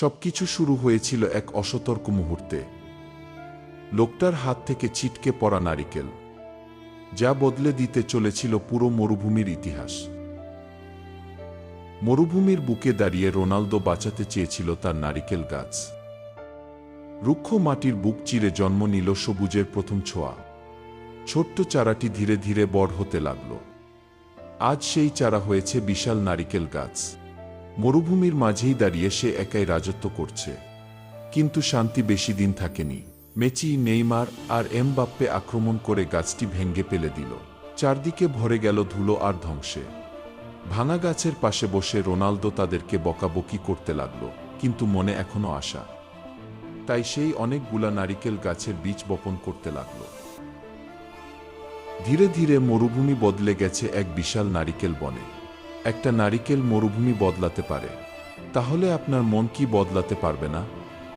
সবকিছু শুরু হয়েছিল এক অসতর্ক মুহূর্তে। লোকটার হাত থেকে ছিটকে পড়া নারিকেল, যা বদলে দিতে চলেছিল পুরো মরুভূমির ইতিহাস। মরুভূমির বুকে দাঁড়িয়ে রোনালদো বাঁচাতে চেয়েছিল তার নারিকেল গাছ। রুক্ষ মাটির বুক চিরে জন্ম নিল সবুজের প্রথম ছোঁয়া। ছোট্ট চারাটি ধীরে ধীরে বড় হতে লাগল। আজ সেই চারা হয়েছে বিশাল নারিকেল গাছ। মরুভূমির মাঝেই দাঁড়িয়ে সে একাই রাজত্ব করছে। কিন্তু শান্তি বেশি দিন থাকেনি। মেচি, নেইমার আর এমবাপ্পে আক্রমণ করে গাছটি ভেঙ্গে ফেলে দিল। চারদিকে ভরে গেল ধুলো আর ধ্বংসে। ভাঙা গাছের পাশে বসে রোনালদো তাদেরকে বকাবকি করতে লাগল, কিন্তু মনে এখনও আশা। তাই সেই অনেকগুলা নারিকেল গাছের বীজ বপন করতে লাগল। ধীরে ধীরে মরুভূমি বদলে গেছে এক বিশাল নারিকেল বনে। একটা নারিকেল মরুভূমি বদলাতে পারে তাহলে আপনার মন কি বদলাতে পারবে না?